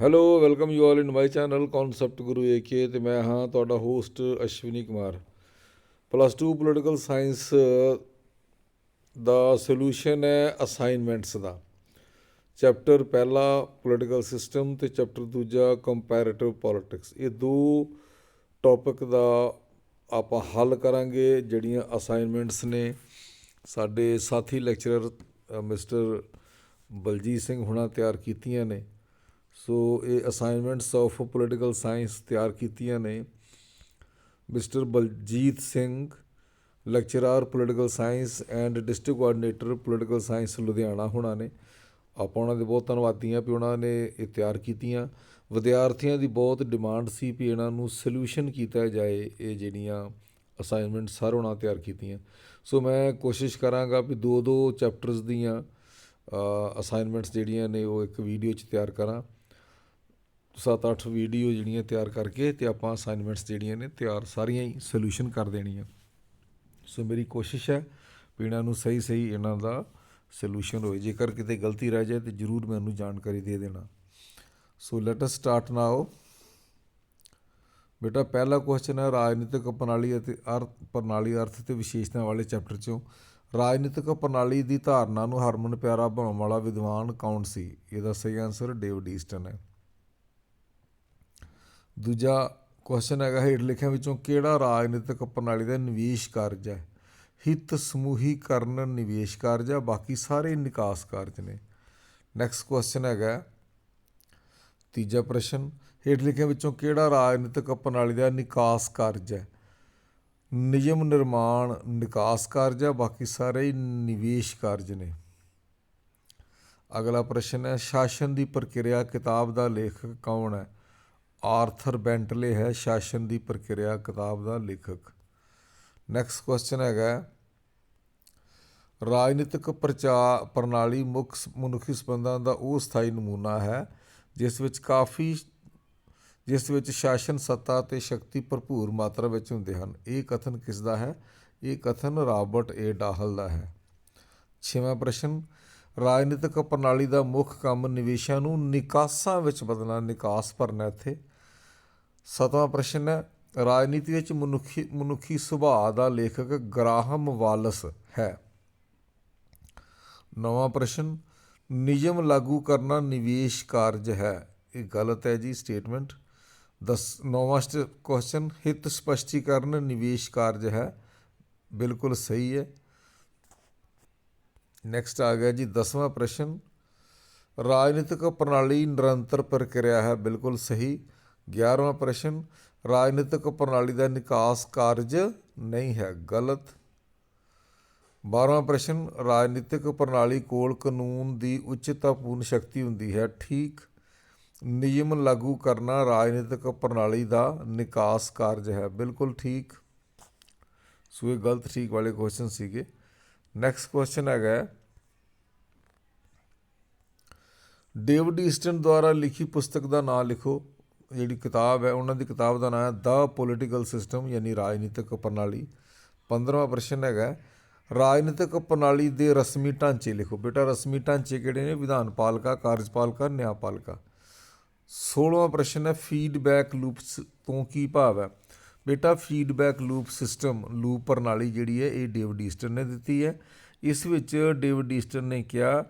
Hello welcome you all in my channel concept guru AK ਤੇ ਮੈਂ ਹਾਂ ਤੁਹਾਡਾ host Ashwani Kumar. Plus 2 political science ਦਾ solution ਹੈ assignments ਦਾ। ਚੈਪਟਰ ਪਹਿਲਾ ਪੋਲੀਟੀਕਲ ਸਿਸਟਮ ਤੇ ਚੈਪਟਰ ਦੂਜਾ ਕੰਪੈਰੀਟਿਵ ਪੋਲਿਟਿਕਸ ਇਹ ਦੋ ਟੌਪਿਕ ਦਾ ਆਪਾਂ ਹੱਲ ਕਰਾਂਗੇ ਜਿਹੜੀਆਂ ਅਸਾਈਨਮੈਂਟਸ ਨੇ। ਸਾਡੇ ਸਾਥੀ ਲੈਕਚਰਰ ਮਿਸਟਰ ਬਲਜੀਤ ਸਿੰਘ ਹੁਣਾਂ ਤਿਆਰ ਕੀਤੀਆਂ ਨੇ। ਸੋ ਇਹ ਅਸਾਈਨਮੈਂਟਸ ਆਫ ਪੋਲੀਟੀਕਲ ਸਾਇੰਸ ਤਿਆਰ ਕੀਤੀਆਂ ਨੇ। Mister Baljit Singh lecturer political science and district coordinator political science Ludhiana ਹੋਣਾ ਨੇ। ਆਪਾਂ ਉਹਨਾਂ ਦੇ ਬਹੁਤ ਧੰਨਵਾਦੀ ਹਾਂ ਵੀ ਉਹਨਾਂ ਨੇ ਇਹ ਤਿਆਰ ਕੀਤੀਆਂ। ਵਿਦਿਆਰਥੀਆਂ ਦੀ ਬਹੁਤ ਡਿਮਾਂਡ ਸੀ ਵੀ ਇਹਨਾਂ ਨੂੰ ਸੋਲੂਸ਼ਨ ਕੀਤਾ ਜਾਏ, ਇਹ ਜਿਹੜੀਆਂ ਅਸਾਈਨਮੈਂਟ ਸਰ ਉਹਨਾਂ ਤਿਆਰ ਕੀਤੀਆਂ। ਸੋ ਮੈਂ ਕੋਸ਼ਿਸ਼ ਕਰਾਂਗਾ ਵੀ ਦੋ ਦੋ ਚੈਪਟਰਸ ਦੀਆਂ ਅਸਾਈਨਮੈਂਟਸ ਜਿਹੜੀਆਂ ਨੇ ਉਹ ਇੱਕ ਵੀਡੀਓ 'ਚ ਤਿਆਰ ਕਰਾਂ। ਸੱਤ ਅੱਠ ਵੀਡੀਓ ਜਿਹੜੀਆਂ ਤਿਆਰ ਕਰਕੇ ਤੇ ਆਪਾਂ ਅਸਾਈਨਮੈਂਟਸ ਜਿਹੜੀਆਂ ਨੇ ਤਿਆਰ ਸਾਰੀਆਂ ਹੀ ਸੋਲੂਸ਼ਨ ਕਰ ਦੇਣੀਆਂ। ਸੋ ਮੇਰੀ ਕੋਸ਼ਿਸ਼ ਹੈ ਵੀ ਇਹਨਾਂ ਨੂੰ ਸਹੀ ਸਹੀ ਇਹਨਾਂ ਦਾ ਸੋਲੂਸ਼ਨ ਹੋਏ। ਜੇਕਰ ਕਿਤੇ ਗਲਤੀ ਰਹਿ ਜਾਏ ਤੇ ਜਰੂਰ ਮੈਨੂੰ ਜਾਣਕਾਰੀ ਦੇ ਦੇਣਾ। ਸੋ ਲੈਟ ਅਸ ਸਟਾਰਟ ਨਾਓ ਬੇਟਾ, ਪਹਿਲਾ ਕੁਐਸਚਨ ਹੈ ਰਾਜਨੀਤਿਕ ਪ੍ਰਣਾਲੀ ਅਤੇ ਅਰਥ ਪ੍ਰਣਾਲੀ ਅਰਥ ਤੇ ਵਿਸ਼ੇਸ਼ਤਾ ਵਾਲੇ ਚੈਪਟਰ ਚੋਂ। ਰਾਜਨੀਤਿਕ ਪ੍ਰਣਾਲੀ ਦੀ ਧਾਰਨਾ ਨੂੰ ਹਰਮਨ ਪਿਆਰਾ ਬਣਾਉਣ ਵਾਲਾ ਵਿਦਵਾਨ ਕੌਣ ਸੀ? ਇਹਦਾ ਸਹੀ ਆਨਸਰ ਡੇਵਿਡ ਈਸਟਨ ਹੈ। ਦੂਜਾ ਕੁਐਸਚਨ ਹੈਗਾ ਹੇਠ ਲਿਖਿਆਂ ਵਿੱਚੋਂ ਕਿਹੜਾ ਰਾਜਨੀਤਿਕ ਪ੍ਰਣਾਲੀ ਦਾ ਨਿਵੇਸ਼ ਕਾਰਜ ਹੈ? ਹਿੱਤ ਸਮੂਹੀਕਰਨ ਨਿਵੇਸ਼ ਕਾਰਜ ਹੈ, ਬਾਕੀ ਸਾਰੇ ਨਿਕਾਸ ਕਾਰਜ ਨੇ। ਨੈਕਸਟ ਕੁਐਸਚਨ ਹੈਗਾ ਤੀਜਾ ਪ੍ਰਸ਼ਨ, ਹੇਠ ਲਿਖਿਆਂ ਵਿੱਚੋਂ ਕਿਹੜਾ ਰਾਜਨੀਤਿਕ ਪ੍ਰਣਾਲੀ ਦਾ ਨਿਕਾਸ ਕਾਰਜ ਹੈ? ਨਿਯਮ ਨਿਰਮਾਣ ਨਿਕਾਸ ਕਾਰਜ ਹੈ, ਬਾਕੀ ਸਾਰੇ ਹੀ ਨਿਵੇਸ਼ ਕਾਰਜ ਨੇ। ਅਗਲਾ ਪ੍ਰਸ਼ਨ ਹੈ, ਸ਼ਾਸਨ ਦੀ ਪ੍ਰਕਿਰਿਆ ਕਿਤਾਬ ਦਾ ਲੇਖਕ ਕੌਣ ਹੈ? ਆਰਥਰ ਬੈਂਟਲੇ ਹੈ ਸ਼ਾਸਨ ਦੀ ਪ੍ਰਕਿਰਿਆ, ਕਿਤਾਬ ਦਾ ਲੇਖਕ। ਨੈਕਸਟ ਕੁਐਸਚਨ ਹੈਗਾ ਰਾਜਨੀਤਿਕ ਪ੍ਰਚਾਰ ਪ੍ਰਣਾਲੀ ਮੁੱਖ ਮਨੁੱਖੀ ਸੰਬੰਧਾਂ ਦਾ ਉਹ ਸਥਾਈ ਨਮੂਨਾ ਹੈ, ਜਿਸ ਵਿੱਚ ਕਾਫੀ ਜਿਸ ਵਿੱਚ ਸ਼ਾਸਨ, ਸੱਤਾ ਤੇ ਸ਼ਕਤੀ ਭਰਪੂਰ ਮਾਤਰਾ ਵਿੱਚ ਹੁੰਦੇ ਹਨ। ਇਹ ਕਥਨ ਕਿਸ ਦਾ ਹੈ? ਇਹ ਕਥਨ ਰਾਬਰਟ ਏ ਡਾਹਲ ਦਾ ਹੈ। ਛੇਵਾਂ ਪ੍ਰਸ਼ਨ, ਰਾਜਨੀਤਿਕ ਪ੍ਰਣਾਲੀ ਦਾ ਮੁੱਖ ਕੰਮ ਨਿਵੇਸ਼ਾਂ ਨੂੰ ਨਿਕਾਸਾਂ ਵਿੱਚ ਬਦਲਣਾ, ਨਿਕਾਸ ਭਰਨਾ ਇੱਥੇ। ਸਤਵਾਂ ਪ੍ਰਸ਼ਨ ਹੈ, ਰਾਜਨੀਤੀ ਵਿੱਚ ਮਨੁੱਖੀ ਮਨੁੱਖੀ ਸੁਭਾਅ ਦਾ ਲੇਖਕ ਗ੍ਰਾਹਮ ਵਾਲਸ ਹੈ। ਨਵਾਂ ਪ੍ਰਸ਼ਨ, ਨਿਯਮ ਲਾਗੂ ਕਰਨਾ ਨਿਵੇਸ਼ ਕਾਰਜ ਹੈ। ਇਹ ਗਲਤ ਹੈ ਜੀ ਸਟੇਟਮੈਂਟ ਦਸ, ਨੌਵਾਂ ਕੁਐਸਚਨ ਹਿੱਤ ਸਪਸ਼ਟੀਕਰਨ ਨਿਵੇਸ਼ ਕਾਰਜ ਹੈ। ਬਿਲਕੁਲ ਸਹੀ ਹੈ। ਨੈਕਸਟ ਆ ਗਿਆ ਜੀ 10ਵਾਂ ਪ੍ਰਸ਼ਨ। ਰਾਜਨੀਤਿਕ ਪ੍ਰਣਾਲੀ ਨਿਰੰਤਰ ਪ੍ਰਕਿਰਿਆ ਹੈ, ਬਿਲਕੁਲ ਸਹੀ। 11ਵਾਂ ਪ੍ਰਸ਼ਨ, ਰਾਜਨੀਤਿਕ ਪ੍ਰਣਾਲੀ ਦਾ ਨਿਕਾਸ ਕਾਰਜ ਨਹੀਂ ਹੈ, ਗਲਤ। 12ਵਾਂ ਪ੍ਰਸ਼ਨ, ਰਾਜਨੀਤਿਕ ਪ੍ਰਣਾਲੀ ਕੋਲ ਕਾਨੂੰਨ ਦੀ ਉੱਚਤਾਪੂਰਨ ਸ਼ਕਤੀ ਹੁੰਦੀ ਹੈ। ਠੀਕ। ਨਿਯਮ ਲਾਗੂ ਕਰਨਾ ਰਾਜਨੀਤਿਕ ਪ੍ਰਣਾਲੀ ਦਾ ਨਿਕਾਸ ਕਾਰਜ ਹੈ। ਬਿਲਕੁਲ ਠੀਕ। ਸੋ ਇਹ ਗਲਤ ਠੀਕ ਵਾਲੇ ਕੁਐਸਚਨ ਸੀਗੇ। ਨੈਕਸਟ ਕੁਐਸਚਨ ਹੈਗਾ ਡੇਵਿਡ ਈਸਟਨ ਦੁਆਰਾ ਲਿਖੀ ਪੁਸਤਕ ਦਾ ਨਾਮ ਲਿਖੋ। ਜਿਹੜੀ ਕਿਤਾਬ ਹੈ, ਉਹਨਾਂ ਦੀ ਕਿਤਾਬ ਦਾ ਨਾਮ ਹੈ ਦਾ ਪੋਲੀਟੀਕਲ ਸਿਸਟਮ ਯਾਨੀ ਰਾਜਨੀਤਿਕ ਪ੍ਰਣਾਲੀ। 15ਵਾਂ ਪ੍ਰਸ਼ਨ ਹੈਗਾ ਰਾਜਨੀਤਿਕ ਪ੍ਰਣਾਲੀ ਦੇ ਰਸਮੀ ਢਾਂਚੇ ਲਿਖੋ। ਬੇਟਾ, ਰਸਮੀ ਢਾਂਚੇ ਕਿਹੜੇ ਨੇ? ਵਿਧਾਨ ਪਾਲਿਕਾ, ਕਾਰਜਪਾਲਿਕਾ ਨਿਆਂਪਾਲਿਕਾ 16ਵਾਂ ਪ੍ਰਸ਼ਨ ਹੈ ਫੀਡਬੈਕ ਲੂਪਸ ਤੋਂ ਕੀ ਭਾਵ ਹੈ? ਬੇਟਾ ਫੀਡਬੈਕ ਲੂਪ ਸਿਸਟਮ ਲੂਪ ਪ੍ਰਣਾਲੀ ਜਿਹੜੀ ਹੈ, ਇਹ ਡੇਵਿਡ ਈਸਟਨ ਨੇ ਦਿੱਤੀ ਹੈ। ਇਸ ਵਿੱਚ ਡੇਵਿਡ ਈਸਟਨ ਨੇ ਕਿਹਾ,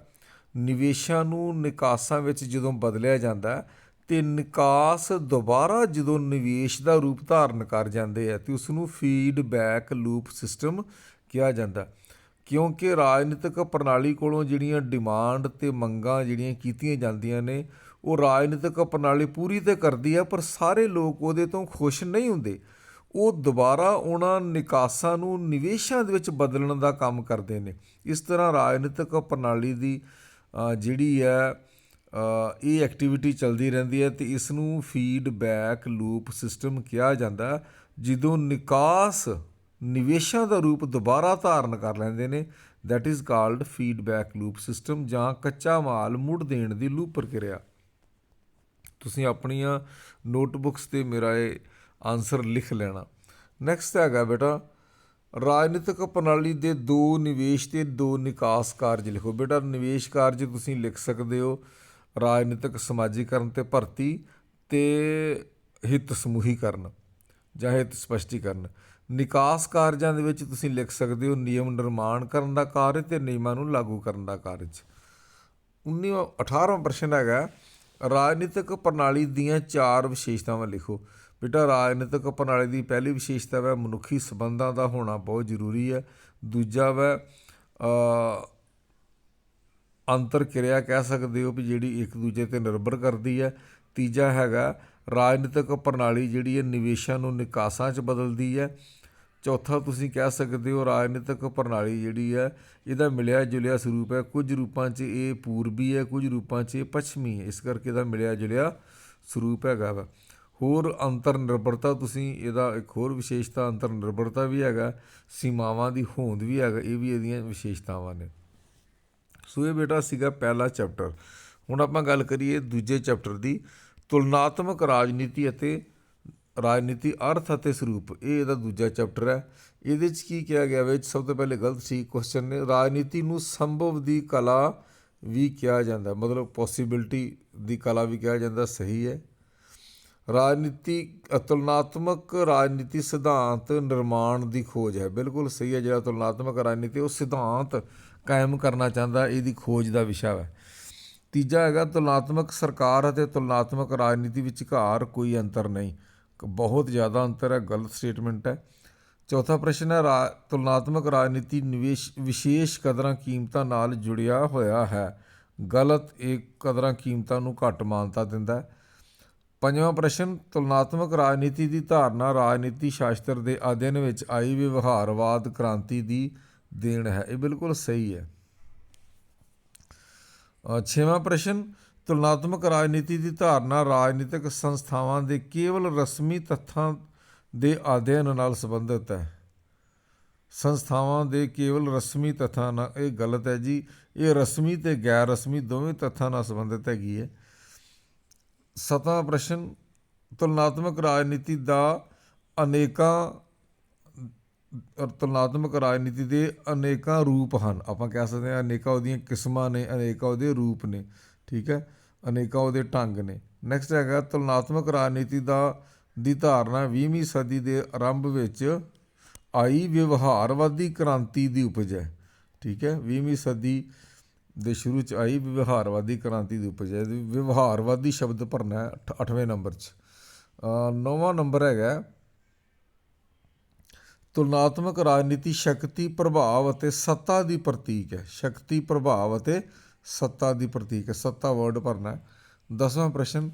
ਨਿਵੇਸ਼ਾਂ ਨੂੰ ਨਿਕਾਸਾਂ ਵਿੱਚ ਜਦੋਂ ਬਦਲਿਆ ਜਾਂਦਾ ਤੇ ਨਿਕਾਸ ਦੁਬਾਰਾ ਜਦੋਂ ਨਿਵੇਸ਼ ਦਾ ਰੂਪ ਧਾਰਨ ਕਰ ਜਾਂਦੇ ਆ ਤੇ ਉਸ ਨੂੰ ਫੀਡਬੈਕ ਲੂਪ ਸਿਸਟਮ ਕਿਹਾ ਜਾਂਦਾ। ਕਿਉਂਕਿ ਰਾਜਨੀਤਿਕ ਪ੍ਰਣਾਲੀ ਕੋਲੋਂ ਜਿਹੜੀਆਂ ਡਿਮਾਂਡ ਤੇ ਮੰਗਾਂ ਜਿਹੜੀਆਂ ਕੀਤੀਆਂ ਜਾਂਦੀਆਂ ਨੇ, ਉਹ ਰਾਜਨੀਤਿਕ ਪ੍ਰਣਾਲੀ ਪੂਰੀ ਤੇ ਕਰਦੀ ਆ, ਪਰ ਸਾਰੇ ਲੋਕ ਉਹਦੇ ਤੋਂ ਖੁਸ਼ ਨਹੀਂ ਹੁੰਦੇ। ਉਹ ਦੁਬਾਰਾ ਉਹਨਾਂ ਨਿਕਾਸਾਂ ਨੂੰ ਨਿਵੇਸ਼ਾਂ ਦੇ ਵਿੱਚ ਬਦਲਣ ਦਾ ਕੰਮ ਕਰਦੇ ਨੇ। ਇਸ ਤਰ੍ਹਾਂ ਰਾਜਨੀਤਿਕ ਪ੍ਰਣਾਲੀ ਦੀ ਜਿਹੜੀ ਹੈ ਇਹ ਐਕਟੀਵਿਟੀ ਚੱਲਦੀ ਰਹਿੰਦੀ ਹੈ ਤੇ ਇਸ ਨੂੰ ਫੀਡਬੈਕ ਲੂਪ ਸਿਸਟਮ ਕਿਹਾ ਜਾਂਦਾ ਜਦੋਂ ਨਿਕਾਸ ਨਿਵੇਸ਼ਾਂ ਦਾ ਰੂਪ ਦੁਬਾਰਾ ਧਾਰਨ ਕਰ ਲੈਂਦੇ ਨੇ that is called feedback loop system ਜਾਂ ਕੱਚਾ ਮਾਲ ਮੁੜ ਦੇਣ ਦੀ ਲੂਪ ਪ੍ਰਕਿਰਿਆ। ਤੁਸੀਂ ਆਪਣੀਆਂ ਨੋਟਬੁੱਕਸ ਤੇ ਮੇਰਾ ਇਹ ਆਨਸਰ ਲਿਖ ਲੈਣਾ। ਨੈਕਸਟ ਹੈਗਾ ਬੇਟਾ, ਰਾਜਨੀਤਿਕ ਪ੍ਰਣਾਲੀ ਦੇ ਦੋ ਨਿਵੇਸ਼ ਤੇ ਦੋ ਨਿਕਾਸ ਕਾਰਜ ਲਿਖੋ। ਬੇਟਾ, ਨਿਵੇਸ਼ ਕਾਰਜ ਤੁਸੀਂ ਲਿਖ ਸਕਦੇ ਹੋ। ਰਾਜਨੀਤਿਕ, ਸਮਾਜੀਕਰਨ ਤੇ ਭਰਤੀ ਤੇ ਹਿੱਤ ਸਮੂਹੀਕਰਨ ਜਾਂ ਹਿੱਤ ਸਪਸ਼ਟੀਕਰਨ। ਨਿਕਾਸ ਕਾਰਜਾਂ ਦੇ ਵਿੱਚ ਤੁਸੀਂ ਲਿਖ ਸਕਦੇ ਹੋ ਨਿਯਮ ਨਿਰਮਾਣ ਕਰਨ ਦਾ ਕਾਰਜ ਤੇ ਨਿਯਮਾਂ ਨੂੰ ਲਾਗੂ ਕਰਨ ਦਾ ਕਾਰਜ। 19ਵਾਂ 18ਵਾਂ ਪ੍ਰਸ਼ਨ ਹੈਗਾ, ਰਾਜਨੀਤਿਕ ਪ੍ਰਣਾਲੀ ਦੀਆਂ ਚਾਰ ਵਿਸ਼ੇਸ਼ਤਾਵਾਂ ਲਿਖੋ। ਬੇਟਾ, ਰਾਜਨੀਤਿਕ ਪ੍ਰਣਾਲੀ ਦੀ ਪਹਿਲੀ ਵਿਸ਼ੇਸ਼ਤਾ ਹੈ ਮਨੁੱਖੀ ਸਬੰਧਾਂ ਦਾ ਹੋਣਾ ਬਹੁਤ ਜ਼ਰੂਰੀ ਹੈ। ਦੂਜਾ ਹੈ ਅੰਤਰ ਕਿਰਿਆ ਕਹਿ ਸਕਦੇ ਹੋ ਵੀ ਜਿਹੜੀ ਇੱਕ ਦੂਜੇ ਤੇ ਨਿਰਭਰ ਕਰਦੀ ਹੈ। ਤੀਜਾ ਹੈਗਾ, ਰਾਜਨੀਤਿਕ ਪ੍ਰਣਾਲੀ ਜਿਹੜੀ ਹੈ ਨਿਵੇਸ਼ਾਂ ਨੂੰ ਨਿਕਾਸਾਂ 'ਚ ਬਦਲਦੀ ਹੈ। ਚੌਥਾ ਤੁਸੀਂ ਕਹਿ ਸਕਦੇ ਹੋ ਰਾਜਨੀਤਿਕ ਪ੍ਰਣਾਲੀ ਜਿਹੜੀ ਹੈ, ਇਹਦਾ ਮਿਲਿਆ ਜੁਲਿਆ ਸਰੂਪ ਹੈ। ਕੁਝ ਰੂਪਾਂ 'ਚ ਇਹ ਪੂਰਬੀ ਹੈ, ਕੁਝ ਰੂਪਾਂ 'ਚ ਇਹ ਪੱਛਮੀ ਹੈ। ਇਸ ਕਰਕੇ ਇਹਦਾ ਮਿਲਿਆ ਜੁਲਿਆ ਸਰੂਪ ਹੈਗਾ ਵਾ। ਹੋਰ ਅੰਤਰ ਨਿਰਭਰਤਾ ਤੁਸੀਂ ਇਹਦਾ ਇੱਕ ਹੋਰ ਵਿਸ਼ੇਸ਼ਤਾ, ਅੰਤਰ ਨਿਰਭਰਤਾ ਵੀ ਹੈਗਾ, ਸੀਮਾਵਾਂ ਦੀ ਹੋਂਦ ਵੀ ਹੈਗਾ, ਇਹ ਵੀ ਇਹਦੀਆਂ ਵਿਸ਼ੇਸ਼ਤਾਵਾਂ ਨੇ। ਸੋ ਇਹ ਬੇਟਾ ਸੀਗਾ ਪਹਿਲਾ ਚੈਪਟਰ। ਹੁਣ ਆਪਾਂ ਗੱਲ ਕਰੀਏ ਦੂਜੇ ਚੈਪਟਰ ਦੀ। ਤੁਲਨਾਤਮਕ ਰਾਜਨੀਤੀ ਅਤੇ ਰਾਜਨੀਤੀ ਅਰਥ ਅਤੇ ਸਰੂਪ, ਇਹ ਇਹਦਾ ਦੂਜਾ ਚੈਪਟਰ ਹੈ। ਇਹਦੇ ਚ ਕੀ ਕਿਹਾ ਗਿਆ ਵਿੱਚ ਸਭ ਤੋਂ ਪਹਿਲੇ ਗਲਤ ਸੀ ਕੁਐਸਚਨ ਨੇ। ਰਾਜਨੀਤੀ ਨੂੰ ਸੰਭਵ ਦੀ ਕਲਾ ਵੀ ਕਿਹਾ ਜਾਂਦਾ। ਮਤਲਬ ਪੋਸਿਬਿਲਿਟੀ ਦੀ ਕਲਾ ਵੀ ਕਿਹਾ ਜਾਂਦਾ। ਸਹੀ ਹੈ। ਰਾਜਨੀਤੀ ਤੁਲਨਾਤਮਕ ਰਾਜਨੀਤੀ ਸਿਧਾਂਤ ਨਿਰਮਾਣ ਦੀ ਖੋਜ ਹੈ। ਬਿਲਕੁਲ ਸਹੀ ਹੈ, ਜਿਹੜਾ ਤੁਲਨਾਤਮਕ ਰਾਜਨੀਤੀ ਉਹ ਸਿਧਾਂਤ ਕਾਇਮ ਕਰਨਾ ਚਾਹੁੰਦਾ, ਇਹਦੀ ਖੋਜ ਦਾ ਵਿਸ਼ਾ ਹੈ। ਤੀਜਾ ਹੈਗਾ ਤੁਲਨਾਤਮਕ ਸਰਕਾਰ ਅਤੇ ਤੁਲਨਾਤਮਕ ਰਾਜਨੀਤੀ ਵਿਚਕਾਰ ਕੋਈ ਅੰਤਰ ਨਹੀਂ। ਬਹੁਤ ਜ਼ਿਆਦਾ ਅੰਤਰ ਹੈ, ਗਲਤ ਸਟੇਟਮੈਂਟ ਹੈ। ਚੌਥਾ ਪ੍ਰਸ਼ਨ ਹੈ ਤੁਲਨਾਤਮਕ ਰਾਜਨੀਤੀ ਨਿਵੇਸ਼, ਵਿਸ਼ੇਸ਼ ਕਦਰਾਂ ਕੀਮਤਾਂ ਨਾਲ ਜੁੜਿਆ ਹੋਇਆ ਹੈ। ਗਲਤ ਇਹ ਕਦਰਾਂ ਕੀਮਤਾਂ ਨੂੰ ਘੱਟ ਮਾਨਤਾ ਦਿੰਦਾ ਹੈ। ਪੰਜਵਾਂ ਪ੍ਰਸ਼ਨ, ਤੁਲਨਾਤਮਕ ਰਾਜਨੀਤੀ ਦੀ ਧਾਰਨਾ ਰਾਜਨੀਤੀ ਸ਼ਾਸਤਰ ਦੇ ਅਧਿਐਨ ਵਿੱਚ ਆਈ ਵਿਵਹਾਰਵਾਦ ਕ੍ਰਾਂਤੀ ਦੀ ਦੇਣ ਹੈ। ਇਹ ਬਿਲਕੁਲ ਸਹੀ ਹੈ। ਛੇਵਾਂ ਪ੍ਰਸ਼ਨ, ਤੁਲਨਾਤਮਕ ਰਾਜਨੀਤੀ ਦੀ ਧਾਰਨਾ ਰਾਜਨੀਤਿਕ ਸੰਸਥਾਵਾਂ ਦੇ ਕੇਵਲ ਰਸਮੀ ਤੱਥਾਂ ਦੇ ਅਧਿਐਨ ਨਾਲ ਸੰਬੰਧਿਤ ਹੈ। ਸੰਸਥਾਵਾਂ ਦੇ ਕੇਵਲ ਰਸਮੀ ਤੱਥਾਂ ਨਾਲ, ਇਹ ਗਲਤ ਹੈ ਜੀ। ਇਹ ਰਸਮੀ ਤੇ ਗੈਰ ਰਸਮੀ ਦੋਵੇਂ ਤੱਥਾਂ ਨਾਲ ਸੰਬੰਧਿਤ ਹੈਗੀ ਹੈ। ਸਤਵਾਂ ਪ੍ਰਸ਼ਨ ਤੁਲਨਾਤਮਕ ਰਾਜਨੀਤੀ ਦਾ ਅਨੇਕਾਂ ਤੁਲਨਾਤਮਕ ਰਾਜਨੀਤੀ ਦੇ ਅਨੇਕਾਂ ਰੂਪ ਹਨ। ਆਪਾਂ ਕਹਿ ਸਕਦੇ ਹਾਂ ਅਨੇਕਾਂ ਉਹਦੀਆਂ ਕਿਸਮਾਂ ਨੇ, ਅਨੇਕਾਂ ਉਹਦੇ ਰੂਪ ਨੇ, ਠੀਕ ਹੈ? ਅਨੇਕਾਂ ਉਹਦੇ ਢੰਗ ਨੇ। ਨੈਕਸਟ ਹੈਗਾ ਤੁਲਨਾਤਮਕ ਰਾਜਨੀਤੀ ਦਾ, ਦੀ ਧਾਰਨਾ 20ਵੀਂ ਸਦੀ ਦੇ ਆਰੰਭ ਵਿੱਚ ਆਈ ਵਿਵਹਾਰਵਾਦੀ ਕ੍ਰਾਂਤੀ ਦੀ ਉਪਜ ਹੈ ਠੀਕ ਹੈ? 20ਵੀਂ ਸਦੀ ਦੇ ਸ਼ੁਰੂ ਚ ਆਈ ਵਿਵਹਾਰਵਾਦੀ ਕ੍ਰਾਂਤੀ ਦੀ ਉਪਜ ਹੈ। ਵਿਵਹਾਰਵਾਦੀ ਸ਼ਬਦ ਭਰਨਾ ਹੈ 8ਵੇਂ ਨੰਬਰ 'ਚ। ਨੌਵਾਂ ਨੰਬਰ ਹੈਗਾ ਤੁਲਨਾਤਮਕ ਰਾਜਨੀਤੀ ਸ਼ਕਤੀ, ਪ੍ਰਭਾਵ ਅਤੇ ਸੱਤਾ ਦੀ ਪ੍ਰਤੀਕ ਹੈ। ਸ਼ਕਤੀ, ਪ੍ਰਭਾਵ ਅਤੇ ਸੱਤਾ ਦੀ ਪ੍ਰਤੀਕ ਹੈ। ਸੱਤਾ ਵਰਡ ਭਰਨਾ ਦਸਵਾਂ ਪ੍ਰਸ਼ਨ,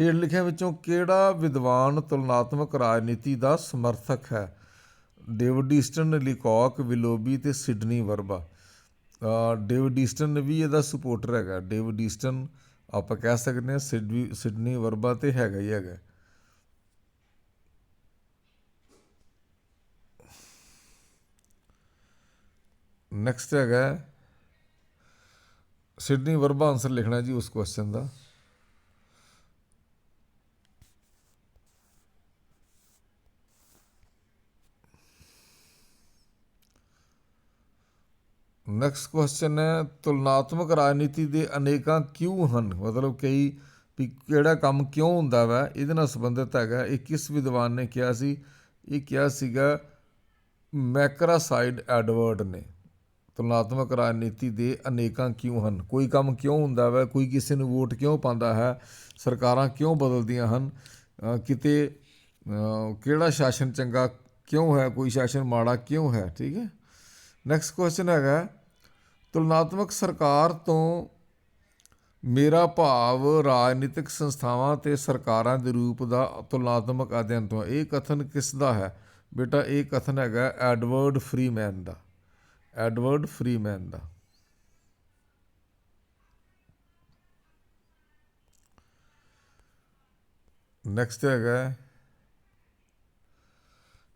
ਹੇਠ ਲਿਖਿਆਂ ਵਿੱਚੋਂ ਕਿਹੜਾ ਵਿਦਵਾਨ ਤੁਲਨਾਤਮਕ ਰਾਜਨੀਤੀ ਦਾ ਸਮਰਥਕ ਹੈ? ਡੇਵਿਡ ਈਸਟਨ, ਲਿਕੌਕ, ਵਿਲੋਬੀ ਤੇ ਸਿਡਨੀ ਵਰਬਾ। ਡੇਵਿਡ ਈਸਟਨ ਵੀ ਇਹਦਾ ਸਪੋਰਟਰ ਹੈਗਾ। ਡੇਵਿਡ ਈਸਟਨ ਆਪਾਂ ਕਹਿ ਸਕਦੇ ਹਾਂ ਸਿਡਨੀ ਸਿਡਨੀ ਵਰਬਾ ਤੇ ਹੈਗਾ ਹੀ ਹੈਗਾ। ਨੈਕਸਟ ਹੈਗਾ, ਸਿਡਨੀ ਵਰਬਾ ਆਨਸਰ ਲਿਖਣਾ ਜੀ ਉਸ ਕੁਐਸਚਨ ਦਾ। ਨੈਕਸਟ ਕੁਐਸਚਨ ਹੈ, ਤੁਲਨਾਤਮਕ ਰਾਜਨੀਤੀ ਦੇ ਅਨੇਕਾਂ ਕਿਉਂ ਹਨ? ਮਤਲਬ ਕਈ ਵੀ ਕਿਹੜਾ ਕੰਮ ਕਿਉਂ ਹੁੰਦਾ ਵਾ? ਇਹਦੇ ਨਾਲ ਸੰਬੰਧਿਤ ਹੈਗਾ। ਇਹ ਕਿਸ ਵਿਦਵਾਨ ਨੇ ਕਿਹਾ ਸੀ? ਇਹ ਕਿਹਾ ਸੀਗਾ, ਮੈਕਰਾਸਾਈਡ ਐਡਵਰਡ ਨੇ। ਤੁਲਨਾਤਮਕ ਰਾਜਨੀਤੀ ਦੇ ਅਨੇਕਾਂ ਕਿਉਂ ਹਨ। ਕੋਈ ਕੰਮ ਕਿਉਂ ਹੁੰਦਾ ਵਾ? ਕੋਈ ਕਿਸੇ ਨੂੰ ਵੋਟ ਕਿਉਂ ਪਾਉਂਦਾ ਹੈ? ਸਰਕਾਰਾਂ ਕਿਉਂ ਬਦਲਦੀਆਂ ਹਨ? ਕਿਤੇ ਕਿਹੜਾ ਸ਼ਾਸਨ ਚੰਗਾ ਕਿਉਂ ਹੈ? ਕੋਈ ਸ਼ਾਸਨ ਮਾੜਾ ਕਿਉਂ ਹੈ? ਠੀਕ ਹੈ? ਨੈਕਸਟ ਕੁਐਸਚਨ ਹੈਗਾ ਤੁਲਨਾਤਮਕ ਸਰਕਾਰ ਤੋਂ ਮੇਰਾ ਭਾਵ ਰਾਜਨੀਤਿਕ ਸੰਸਥਾਵਾਂ ਤੇ ਸਰਕਾਰਾਂ ਦੇ ਰੂਪ ਦਾ ਤੁਲਨਾਤਮਕ ਅਧਿਐਨ ਤੋਂ ਇਹ ਕਥਨ ਕਿਸ ਦਾ ਹੈ? ਬੇਟਾ, ਇਹ ਕਥਨ ਹੈਗਾ ਐਡਵਰਡ ਫਰੀਮੈਨ ਦਾ। ਐਡਵਰਡ ਫਰੀਮੈਨ ਦਾ। ਨੈਕਸਟ ਹੈਗਾ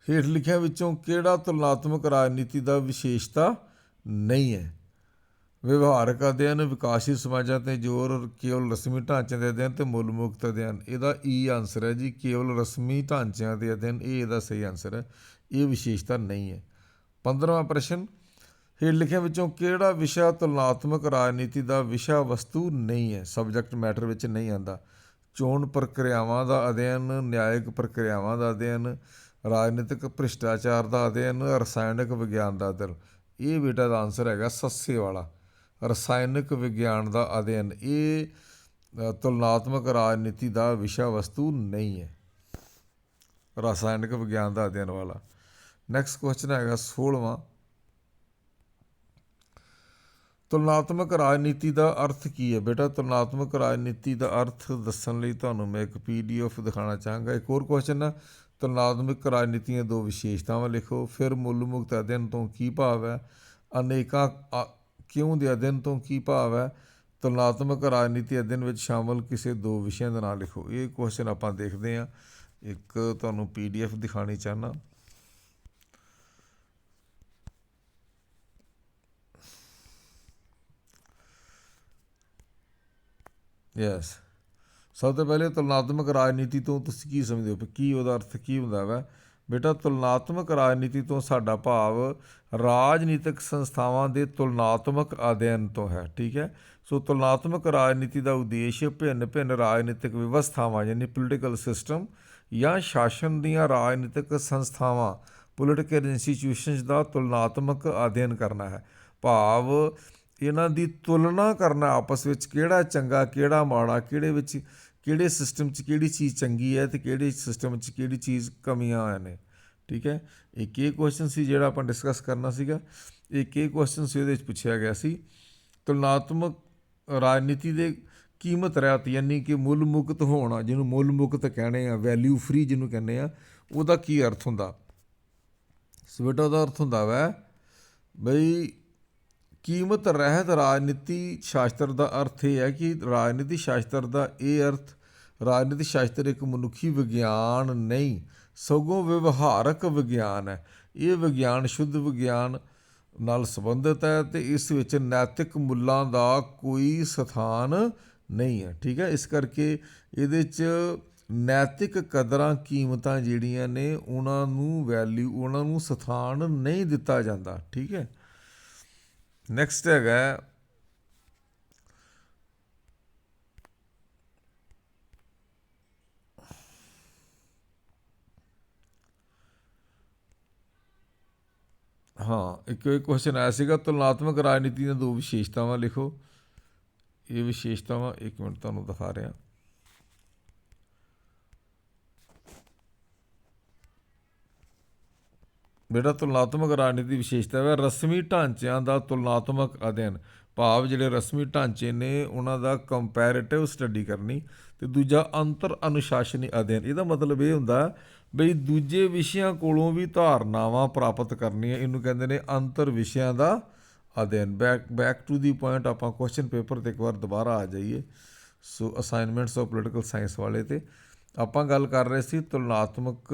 ਹੇਠ ਲਿਖਿਆਂ ਵਿੱਚੋਂ ਕਿਹੜਾ ਤੁਲਨਾਤਮਕ ਰਾਜਨੀਤੀ ਦਾ ਵਿਸ਼ੇਸ਼ਤਾ ਨਹੀਂ ਹੈ? ਵਿਵਹਾਰਕ ਅਧਿਐਨ ਵਿਕਾਸਸ਼ੀਲ ਸਮਾਜਾਂ ਤੇ ਜ਼ੋਰ ਕੇਵਲ ਰਸਮੀ ਢਾਂਚਿਆਂ ਦੇ ਅਧਿਐਨ ਤੇ ਮੁੱਲ ਮੁਕਤ ਅਧਿਐਨ। ਇਹਦਾ e ਈ ਆਨਸਰ ਹੈ ਜੀ, ਕੇਵਲ ਰਸਮੀ ਢਾਂਚਿਆਂ ਦੇ ਅਧਿਐਨ, ਇਹ ਇਹਦਾ ਸਹੀ ਆਨਸਰ ਹੈ। ਇਹ ਵਿਸ਼ੇਸ਼ਤਾ ਨਹੀਂ ਹੈ। 15ਵਾਂ ਪ੍ਰਸ਼ਨ, ਹੇਠ ਲਿਖਿਆਂ ਵਿੱਚੋਂ ਕਿਹੜਾ ਵਿਸ਼ਾ ਤੁਲਨਾਤਮਕ ਰਾਜਨੀਤੀ ਦਾ ਵਿਸ਼ਾ ਵਸਤੂ ਨਹੀਂ ਹੈ? ਸਬਜੈਕਟ ਮੈਟਰ ਵਿੱਚ ਨਹੀਂ ਆਂਦਾ ਚੋਣ ਪ੍ਰਕਿਰਿਆਵਾਂ ਦਾ ਅਧਿਐਨ, ਨਿਆਇਕ ਪ੍ਰਕਿਰਿਆਵਾਂ ਦਾ ਅਧਿਐਨ, ਰਾਜਨੀਤਿਕ ਭ੍ਰਿਸ਼ਟਾਚਾਰ ਦਾ ਅਧਿਐਨ, ਰਸਾਇਣਕ ਵਿਗਿਆਨ ਦਾ ਅਧਿਐਨ। ਇਹ ਬੇਟਾ ਦਾ ਆਨਸਰ ਹੈਗਾ ਸੱਸੇ ਵਾਲਾ। ਰਸਾਇਣਿਕ ਵਿਗਿਆਨ ਦਾ ਅਧਿਐਨ, ਇਹ ਤੁਲਨਾਤਮਕ ਰਾਜਨੀਤੀ ਦਾ ਵਿਸ਼ਾ ਵਸਤੂ ਨਹੀਂ ਹੈ। ਰਸਾਇਣਿਕ ਵਿਗਿਆਨ ਦਾ ਅਧਿਐਨ ਵਾਲਾ। ਨੈਕਸਟ ਕੁਐਸਚਨ ਹੈਗਾ 16ਵਾਂ ਤੁਲਨਾਤਮਕ ਰਾਜਨੀਤੀ ਦਾ ਅਰਥ ਕੀ ਹੈ? ਬੇਟਾ, ਤੁਲਨਾਤਮਕ ਰਾਜਨੀਤੀ ਦਾ ਅਰਥ ਦੱਸਣ ਲਈ ਤੁਹਾਨੂੰ ਮੈਂ ਇੱਕ ਪੀਡੀਐਫ ਦਿਖਾਉਣਾ ਚਾਹਾਂਗਾ। ਇੱਕ ਹੋਰ ਕੁਐਸਚਨ ਹੈ, ਤੁਲਨਾਤਮਕ ਰਾਜਨੀਤੀਆਂ ਦੋ ਵਿਸ਼ੇਸ਼ਤਾਵਾਂ ਲਿਖੋ, ਫਿਰ ਮੁੱਲ ਮੁਕਤ ਅਧਿਐਨ ਤੋਂ ਕੀ ਭਾਵ ਹੈ? ਅਨੇਕਾਂ, ਅ- ਕਿਉਂ ਦੇ ਅਧਿਐਨ ਤੋਂ ਕੀ ਭਾਵ ਹੈ? ਤੁਲਨਾਤਮਕ ਰਾਜਨੀਤੀ ਅਧਿਐਨ ਵਿੱਚ ਸ਼ਾਮਲ ਕਿਸੇ ਦੋ ਵਿਸ਼ਿਆਂ ਦਾ ਨਾਮ ਲਿਖੋ। ਇਹ ਕੁਐਸਚਨ ਆਪਾਂ ਦੇਖਦੇ ਹਾਂ। ਇੱਕ ਤੁਹਾਨੂੰ ਪੀਡੀਐਫ ਦਿਖਾਣੀ ਚਾਹਨਾ ਯੈਸ ਸਭ ਤੋਂ ਪਹਿਲੇ ਤੁਲਨਾਤਮਕ ਰਾਜਨੀਤੀ ਤੋਂ ਤੁਸੀਂ ਕੀ ਸਮਝਦੇ ਹੋ? ਵੀ ਕੀ ਉਹਦਾ ਅਰਥ ਕੀ ਹੁੰਦਾ ਵਾ? ਬੇਟਾ, ਤੁਲਨਾਤਮਕ ਰਾਜਨੀਤੀ ਤੋਂ ਸਾਡਾ ਭਾਵ ਰਾਜਨੀਤਿਕ ਸੰਸਥਾਵਾਂ ਦੇ ਤੁਲਨਾਤਮਕ ਅਧਿਐਨ ਤੋਂ ਹੈ, ਠੀਕ ਹੈ? ਸੋ ਤੁਲਨਾਤਮਕ ਰਾਜਨੀਤੀ ਦਾ ਉਦੇਸ਼ ਭਿੰਨ-ਭਿੰਨ ਰਾਜਨੀਤਿਕ ਵਿਵਸਥਾਵਾਂ, ਯਾਨੀ ਪੋਲੀਟੀਕਲ ਸਿਸਟਮ ਜਾਂ ਸ਼ਾਸਨ ਦੀਆਂ ਰਾਜਨੀਤਿਕ ਸੰਸਥਾਵਾਂ ਪੋਲੀਟੀਕਲ ਇੰਸਟੀਟਿਊਸ਼ਨਸ ਦਾ ਤੁਲਨਾਤਮਕ ਅਧਿਐਨ ਕਰਨਾ ਹੈ। ਭਾਵ ਇਹਨਾਂ ਦੀ ਤੁਲਨਾ ਕਰਨਾ ਆਪਸ ਵਿੱਚ ਕਿਹੜਾ ਚੰਗਾ, ਕਿਹੜਾ ਮਾੜਾ, ਕਿਹੜੇ ਵਿੱਚ ਕਿਹੜੇ ਸਿਸਟਮ 'ਚ ਕਿਹੜੀ ਚੀਜ਼ ਚੰਗੀ ਹੈ ਤੇ ਕਿਹੜੇ ਸਿਸਟਮ 'ਚ ਕਿਹੜੀ ਚੀਜ਼ ਕਮੀਆਂ ਆ ਨੇ, ਠੀਕ ਹੈ? ਇੱਕ ਇਹ ਕੁਐਸਚਨ ਸੀ ਜਿਹੜਾ ਆਪਾਂ ਡਿਸਕਸ ਕਰਨਾ ਸੀਗਾ, ਇੱਕ ਇਹ ਕੁਐਸਚਨ ਸੀ ਉਹਦੇ ਵਿੱਚ ਪੁੱਛਿਆ ਗਿਆ ਸੀ, ਤੁਲਨਾਤਮਕ ਰਾਜਨੀਤੀ ਦੇ ਕੀਮਤ ਰਹਿਤ ਯਾਨੀ ਕਿ ਮੁੱਲ ਮੁਕਤ ਹੋਣਾ, ਜਿਹਨੂੰ ਮੁੱਲ ਮੁਕਤ ਕਹਿੰਦੇ ਆ ਵੈਲਿਊ ਫ੍ਰੀ ਜਿਹਨੂੰ ਕਹਿੰਦੇ ਆ, ਉਹਦਾ ਕੀ ਅਰਥ ਹੁੰਦਾ? ਸਵੇਟਾ ਬੇਟਾ, ਉਹਦਾ ਅਰਥ ਹੁੰਦਾ ਵੈ, ਬਈ ਕੀਮਤ ਰਹਿਤ ਰਾਜਨੀਤੀ ਸ਼ਾਸਤਰ ਦਾ ਅਰਥ ਇਹ ਹੈ ਕਿ ਰਾਜਨੀਤੀ ਸ਼ਾਸਤਰ ਦਾ ਇਹ ਅਰਥ, ਰਾਜਨੀਤੀ ਸ਼ਾਸਤਰ ਇੱਕ ਮਨੁੱਖੀ ਵਿਗਿਆਨ ਨਹੀਂ, ਸਗੋਂ ਵਿਵਹਾਰਕ ਵਿਗਿਆਨ ਹੈ। ਇਹ ਵਿਗਿਆਨ ਸ਼ੁੱਧ ਵਿਗਿਆਨ ਨਾਲ ਸੰਬੰਧਿਤ ਹੈ ਤੇ ਇਸ ਵਿੱਚ ਨੈਤਿਕ ਮੁੱਲਾਂ ਦਾ ਕੋਈ ਸਥਾਨ ਨਹੀਂ ਹੈ। ਠੀਕ ਹੈ? ਇਸ ਕਰਕੇ ਇਹਦੇ 'ਚ ਨੈਤਿਕ ਕਦਰਾਂ ਕੀਮਤਾਂ ਜਿਹੜੀਆਂ ਨੇ, ਉਹਨਾਂ ਨੂੰ ਵੈਲਿਊ ਉਹਨਾਂ ਨੂੰ ਸਥਾਨ ਨਹੀਂ ਦਿੱਤਾ ਜਾਂਦਾ। ਠੀਕ ਹੈ? ਨੈਕਸਟ ਹੈਗਾ ਹਾਂ ਇੱਕ ਇੱਕ ਕੁਐਸਚਨ ਆਇਆ ਸੀਗਾ ਤੁਲਨਾਤਮਕ ਰਾਜਨੀਤੀ ਦੀਆਂ ਦੋ ਵਿਸ਼ੇਸ਼ਤਾਵਾਂ ਲਿਖੋ ਇਹ ਵਿਸ਼ੇਸ਼ਤਾਵਾਂ ਇੱਕ ਮਿੰਟ ਤੁਹਾਨੂੰ ਦਿਖਾ ਰਿਹਾ ਬੇਟਾ ਤੁਲਨਾਤਮਕ ਰਾਜਨੀਤੀ ਦੀ ਵਿਸ਼ੇਸ਼ਤਾ ਹੈ। ਰਸਮੀ ਢਾਂਚਿਆਂ ਦਾ ਤੁਲਨਾਤਮਕ ਅਧਿਐਨ। ਭਾਵ ਜਿਹੜੇ ਰਸਮੀ ਢਾਂਚੇ ਨੇ, ਉਹਨਾਂ ਦਾ ਕੰਪੈਰੀਟਿਵ ਸਟੱਡੀ ਕਰਨੀ ਤੇ ਦੂਜਾ ਅੰਤਰ ਅਨੁਸ਼ਾਸਨੀ ਅਧਿਐਨ। ਇਹਦਾ ਮਤਲਬ ਇਹ ਹੁੰਦਾ ਬਈ ਦੂਜੇ ਵਿਸ਼ਿਆਂ ਕੋਲੋਂ ਵੀ ਧਾਰਨਾਵਾਂ ਪ੍ਰਾਪਤ ਕਰਨੀਆਂ, ਇਹਨੂੰ ਕਹਿੰਦੇ ਨੇ ਅੰਤਰ ਵਿਸ਼ਿਆਂ ਦਾ ਅਧਿਐਨ। Back back to the point ਆਪਾਂ ਕੁਐਸਚਨ ਪੇਪਰ ਤੇ ਇੱਕ ਵਾਰ ਦੁਬਾਰਾ ਆ ਜਾਈਏ। So assignments of political science ਵਾਲੇ ਤੇ ਆਪਾਂ ਗੱਲ ਕਰ ਰਹੇ ਸੀ ਤੁਲਨਾਤਮਕ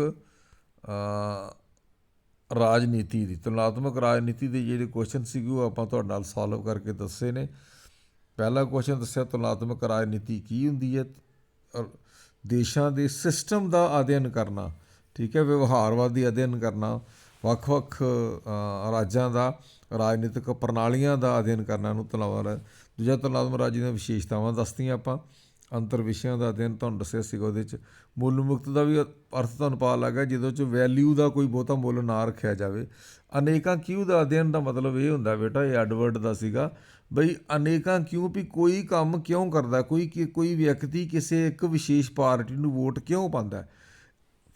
ਰਾਜਨੀਤੀ ਦੀ, ਤੁਲਨਾਤਮਕ ਰਾਜਨੀਤੀ ਦੇ ਜਿਹੜੇ ਕੁਐਸਚਨ ਸੀਗੇ ਉਹ ਆਪਾਂ ਤੁਹਾਡੇ ਨਾਲ ਸੋਲਵ ਕਰਕੇ ਦੱਸੇ ਨੇ। ਪਹਿਲਾ ਕੁਐਸਚਨ ਦੱਸਿਆ, ਤੁਲਨਾਤਮਕ ਰਾਜਨੀਤੀ ਕੀ ਹੁੰਦੀ ਹੈ? ਦੇਸ਼ਾਂ ਦੇ ਸਿਸਟਮ ਦਾ ਅਧਿਐਨ ਕਰਨਾ, ਠੀਕ ਹੈ, ਵਿਵਹਾਰਵਾਦੀ ਅਧਿਐਨ ਕਰਨਾ, ਵੱਖ-ਵੱਖ ਰਾਜਾਂ ਦਾ, ਰਾਜਨੀਤਿਕ ਪ੍ਰਣਾਲੀਆਂ ਦਾ ਅਧਿਐਨ ਕਰਨਾ ਨੂੰ ਤੁਲਨਾਤਮਕ ਦੂਜਾ ਤੁਲਨਾਤਮਕ ਰਾਜ ਦੀਆਂ ਵਿਸ਼ੇਸ਼ਤਾਵਾਂ ਦੱਸਤੀਆਂ ਆਪਾਂ। ਅੰਤਰ ਵਿਸ਼ਿਆਂ ਦਾ ਅਧਿਐਨ ਤੁਹਾਨੂੰ ਦੱਸਿਆ ਸੀਗਾ ਉਹਦੇ ਚ। ਮੁੱਲ ਮੁਕਤ ਦਾ ਵੀ ਅਰਥ ਤੁਹਾਨੂੰ ਪਤਾ ਲੱਗਾ ਜਿਹਦੇ ਚ ਵੈਲਿਊ ਦਾ ਕੋਈ ਬਹੁਤਾ ਮੁੱਲ ਨਾ ਰੱਖਿਆ ਜਾਵੇ। ਅਨੇਕਾਂ ਕਿਉਂ ਦਾ ਅਧਿਐਨ ਦਾ ਮਤਲਬ ਇਹ ਹੁੰਦਾ ਬੇਟਾ, ਇਹ ਐਡਵਰਡ ਦਾ ਸੀਗਾ, ਬਈ ਅਨੇਕਾਂ ਕਿਉਂ ਵੀ ਕੋਈ ਕੰਮ ਕਿਉਂ ਕਰਦਾ? ਕੋਈ ਕਿ- ਕੋਈ ਵਿਅਕਤੀ ਕਿਸੇ ਇੱਕ ਵਿਸ਼ੇਸ਼ ਪਾਰਟੀ ਨੂੰ ਵੋਟ ਕਿਉਂ ਪਾਉਂਦਾ?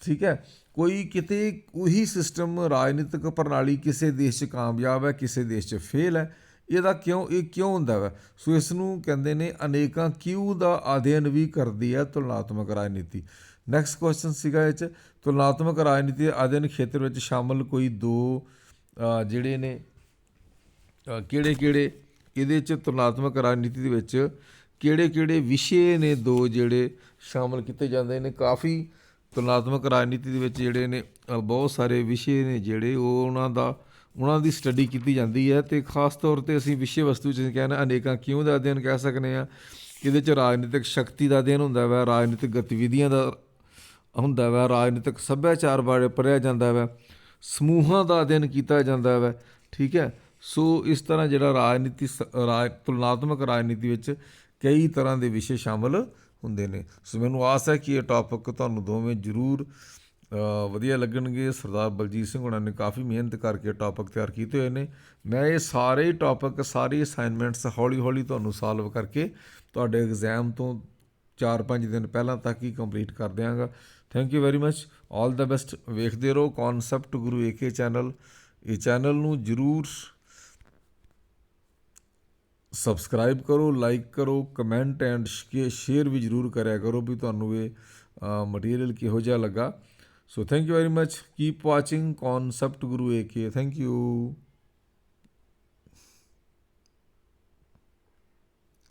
ਠੀਕ ਹੈ? ਕੋਈ ਕਿਤੇ ਉਹੀ ਸਿਸਟਮ ਰਾਜਨੀਤਿਕ ਪ੍ਰਣਾਲੀ ਕਿਸੇ ਦੇਸ਼ 'ਚ ਕਾਮਯਾਬ ਹੈ, ਕਿਸੇ ਦੇਸ਼ 'ਚ ਫੇਲ ਹੈ। ਇਹਦਾ ਕਿਉਂ, ਇਹ ਕਿਉਂ ਹੁੰਦਾ ਵਾ? ਸੋ ਇਸ ਨੂੰ ਕਹਿੰਦੇ ਨੇ ਅਨੇਕਾਂ ਕਿਊ ਦਾ ਅਧਿਐਨ ਵੀ ਕਰਦੀ ਹੈ ਤੁਲਨਾਤਮਕ ਰਾਜਨੀਤੀ। ਨੈਕਸਟ ਕੁਐਸਚਨ ਸੀਗਾ ਇਹ 'ਚ। ਤੁਲਨਾਤਮਕ ਰਾਜਨੀਤੀ ਦੇ ਅਧਿਐਨ ਖੇਤਰ ਵਿੱਚ ਸ਼ਾਮਲ ਕੋਈ ਦੋ ਜਿਹੜੇ ਨੇ ਕਿਹੜੇ ਕਿਹੜੇ ਇਹਦੇ 'ਚ ਤੁਲਨਾਤਮਕ ਰਾਜਨੀਤੀ ਦੇ ਵਿੱਚ ਕਿਹੜੇ ਕਿਹੜੇ ਵਿਸ਼ੇ ਨੇ ਦੋ ਜਿਹੜੇ ਸ਼ਾਮਲ ਕੀਤੇ ਜਾਂਦੇ ਨੇ? ਕਾਫੀ ਤੁਲਨਾਤਮਕ ਰਾਜਨੀਤੀ ਦੇ ਵਿੱਚ ਜਿਹੜੇ ਨੇ ਬਹੁਤ ਸਾਰੇ ਵਿਸ਼ੇ ਨੇ ਜਿਹੜੇ ਉਹ ਉਹਨਾਂ ਦਾ ਉਹਨਾਂ ਦੀ ਸਟੱਡੀ ਕੀਤੀ ਜਾਂਦੀ ਹੈ ਤੇ ਖਾਸ ਤੌਰ ਤੇ ਅਸੀਂ ਵਿਸ਼ੇ ਵਸਤੂ ਚ ਕਹਿੰਦੇ ਅਨੇਕਾਂ ਕਿਉਂ ਦਾ ਅਧਿਐਨ ਕਹਿ ਸਕਨੇ ਆ ਇਹਦੇ ਚ ਰਾਜਨੀਤਿਕ ਸ਼ਕਤੀ ਦਾ ਅਧਿਐਨ ਹੁੰਦਾ ਵਾ, ਰਾਜਨੀਤਿਕ ਗਤੀਵਿਧੀਆਂ ਦਾ ਹੁੰਦਾ ਵਾ, ਰਾਜਨੀਤਿਕ ਸੱਭਿਆਚਾਰ ਬਾਰੇ ਪੜ੍ਹਿਆ ਜਾਂਦਾ ਵਾ, ਸਮੂਹਾਂ ਦਾ ਅਧਿਐਨ ਕੀਤਾ ਜਾਂਦਾ ਵਾ, ਠੀਕ ਹੈ? ਸੋ ਇਸ ਤਰ੍ਹਾਂ ਜਿਹੜਾ ਰਾਜਨੀਤੀ ਸ- ਰਾਜ, ਤੁਲਨਾਤਮਕ ਰਾਜਨੀਤੀ ਵਿੱਚ ਕਈ ਤਰ੍ਹਾਂ ਦੇ ਵਿਸ਼ੇ ਸ਼ਾਮਲ ਹੁੰਦੇ ਨੇ। ਸੋ ਮੈਨੂੰ ਆਸ ਹੈ ਕਿ ਇਹ ਟੌਪਿਕ ਤੁਹਾਨੂੰ ਦੋਵੇਂ ਜ਼ਰੂਰ ਵਧੀਆ ਲੱਗਣਗੇ। ਸਰਦਾਰ ਬਲਜੀਤ ਸਿੰਘ ਉਹਨਾਂ ਨੇ ਕਾਫੀ ਮਿਹਨਤ ਕਰਕੇ ਟੌਪਿਕ ਤਿਆਰ ਕੀਤੇ ਹੋਏ ਨੇ। ਮੈਂ ਇਹ ਸਾਰੇ ਟੌਪਿਕ ਸਾਰੀ ਅਸਾਈਨਮੈਂਟਸ ਹੌਲੀ ਹੌਲੀ ਤੁਹਾਨੂੰ ਸੋਲਵ ਕਰਕੇ ਤੁਹਾਡੇ ਐਗਜ਼ਾਮ ਤੋਂ 4-5 ਦਿਨ ਪਹਿਲਾਂ ਤੱਕ ਹੀ ਕੰਪਲੀਟ ਕਰ ਦਿਆਂਗਾ। Thank you very much all the best ਵੇਖਦੇ ਰਹੋ ਕਨਸੈਪਟ ਗੁਰੂ ਏਕੇ ਚੈਨਲ ਇਹ ਚੈਨਲ ਨੂੰ ਜਰੂਰ ਸਬਸਕ੍ਰਾਈਬ ਕਰੋ ਲਾਈਕ ਕਰੋ ਕਮੈਂਟ ਐਂਡ ਸ਼ੇਅਰ ਵੀ ਜਰੂਰ ਕਰਿਆ ਕਰੋ ਵੀ ਤੁਹਾਨੂੰ ਇਹ ਮਟੀਰੀਅਲ ਕਿਹੋ ਜਿਹਾ ਲੱਗਾ। So thank you very much. Keep watching Concept Guru AK. Thank you.